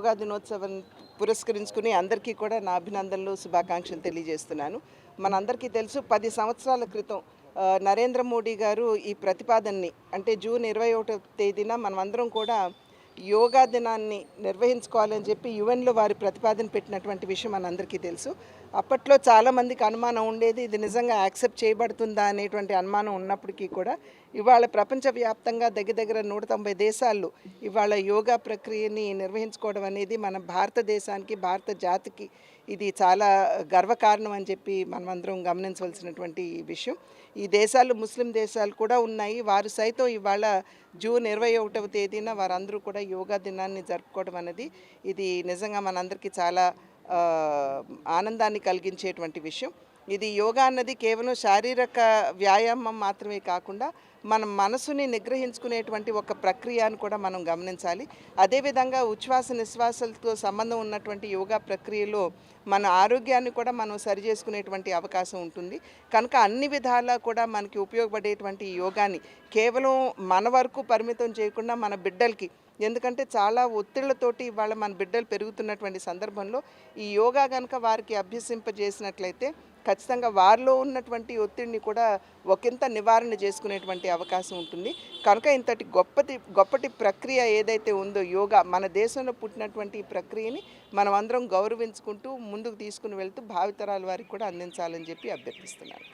యోగా దినోత్సవం పురస్కరించుకుని అందరికీ కూడా నా అభినందనలు శుభాకాంక్షలు తెలియజేస్తున్నాను. మనందరికీ తెలుసు పది సంవత్సరాల క్రితం నరేంద్ర మోడీ గారు ఈ ప్రతిపాదనని అంటే జూన్ ఇరవై ఒకటో తేదీన మనమందరం కూడా యోగా దినాన్ని నిర్వహించుకోవాలని చెప్పి యుఎన్లో వారి ప్రతిపాదన పెట్టినటువంటి విషయం మనందరికీ తెలుసు. అప్పట్లో చాలామందికి అనుమానం ఉండేది ఇది నిజంగా యాక్సెప్ట్ చేయబడుతుందా అనేటువంటి అనుమానం ఉన్నప్పటికీ కూడా ఇవాళ ప్రపంచవ్యాప్తంగా దగ్గర దగ్గర నూట తొంభై దేశాల్లో ఇవాళ యోగా ప్రక్రియని నిర్వహించుకోవడం అనేది మన భారతదేశానికి భారత జాతికి ఇది చాలా గర్వకారణం అని చెప్పి మనమందరం గమనించవలసినటువంటి విషయం. ఈ దేశాలు ముస్లిం దేశాలు కూడా ఉన్నాయి. వారు సైతం ఇవాళ జూన్ ఇరవై ఒకటవ తేదీన వారందరూ కూడా యోగా దినాన్ని జరుపుకోవడం అనేది ఇది నిజంగా మనందరికీ చాలా ఆనందాన్ని కలిగించేటువంటి విషయం. ఇది యోగా అన్నది కేవలం శారీరక వ్యాయామం మాత్రమే కాకుండా మన మనసుని నిగ్రహించుకునేటువంటి ఒక ప్రక్రియ అని కూడా మనం గమనించాలి. అదేవిధంగా ఉచ్ఛ్వాస నిశ్వాసాలతో సంబంధం ఉన్నటువంటి యోగా ప్రక్రియలో మన ఆరోగ్యాన్ని కూడా మనం సరి చేసుకునేటువంటి అవకాశం ఉంటుంది. కనుక అన్ని విధాలా కూడా మనకి ఉపయోగపడేటువంటి యోగాని కేవలం మన వరకు పరిమితం చేయకుండా మన బిడ్డలకి ఎందుకంటే చాలా ఒత్తిళ్ళతోటి ఇవాళ మన బిడ్డలు పెరుగుతున్నటువంటి సందర్భంలో ఈ యోగా కనుక వారికి అభ్యసింపజేసినట్లయితే ఖచ్చితంగా వారిలో ఉన్నటువంటి ఒత్తిడిని కూడా ఒకంత నివారణ చేసుకునేటువంటి అవకాశం ఉంటుంది. కనుక ఇంతటి గొప్పటి గొప్పటి ప్రక్రియ ఏదైతే ఉందో యోగా మన దేశంలో పుట్టినటువంటి ఈ ప్రక్రియని మనం అందరం గౌరవించుకుంటూ ముందుకు తీసుకుని వెళ్తూ భావితరాల వారికి కూడా అందించాలని చెప్పి అభ్యర్థిస్తున్నాను.